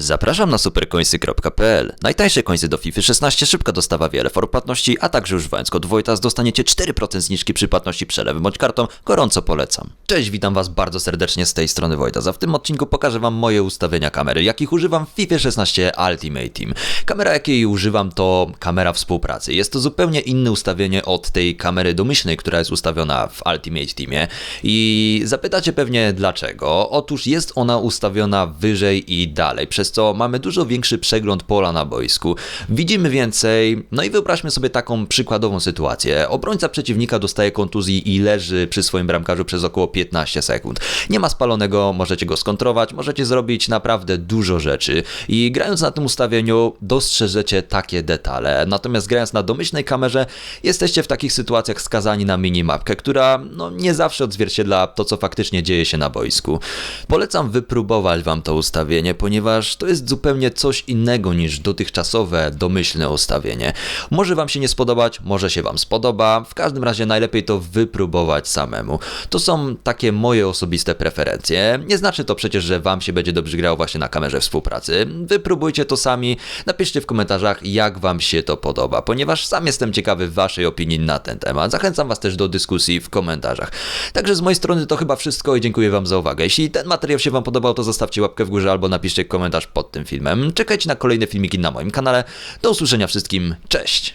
Zapraszam na supercoinsy.pl. Najtańsze coinsy do FIFA 16, szybka dostawa, wiele form płatności, a także używając kod Wojtas dostaniecie 4% zniżki przy płatności przelewem bądź kartą. Gorąco polecam. Cześć, witam was bardzo serdecznie z tej strony Wojtas, a w tym odcinku pokażę wam moje ustawienia kamery, jakich używam w FIFA 16 Ultimate Team. Kamera, jakiej używam to kamera współpracy. Jest to zupełnie inne ustawienie od tej kamery domyślnej, która jest ustawiona w Ultimate Teamie i zapytacie pewnie dlaczego. Otóż jest ona ustawiona wyżej i dalej, przez co mamy dużo większy przegląd pola na boisku. Widzimy więcej, no i wyobraźmy sobie taką przykładową sytuację. Obrońca przeciwnika dostaje kontuzji i leży przy swoim bramkarzu przez około 15 sekund. Nie ma spalonego, możecie go skontrować, możecie zrobić naprawdę dużo rzeczy i grając na tym ustawieniu dostrzeżecie takie detale. Natomiast grając na domyślnej kamerze jesteście w takich sytuacjach skazani na minimapkę, która no, nie zawsze odzwierciedla to, co faktycznie dzieje się na boisku. Polecam wypróbować wam to ustawienie, ponieważ to jest zupełnie coś innego niż dotychczasowe, domyślne ustawienie. Może wam się nie spodobać, może się wam spodoba, w każdym razie najlepiej to wypróbować samemu. To są takie moje osobiste preferencje. Nie znaczy to przecież, że wam się będzie dobrze grało właśnie na kamerze współpracy. Wypróbujcie to sami, napiszcie w komentarzach, jak wam się to podoba, ponieważ sam jestem ciekawy waszej opinii na ten temat. Zachęcam was też do dyskusji w komentarzach. Także z mojej strony to chyba wszystko i dziękuję wam za uwagę. Jeśli ten materiał się wam podobał, to zostawcie łapkę w górze albo napiszcie komentarz pod tym filmem. Czekajcie na kolejne filmiki na moim kanale. Do usłyszenia wszystkim. Cześć!